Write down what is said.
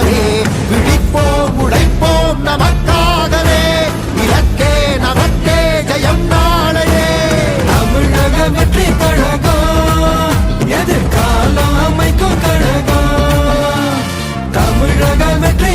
சேரவே விழிப்போம் உழைப்போம் நமக்காகவே. இலக்கே நமக்கே ஜெயம் நாளையே. தமிழக வெற்றி கழகம் எதிர்காலம் அமைக்கும் கழகம். தமிழக வெற்றி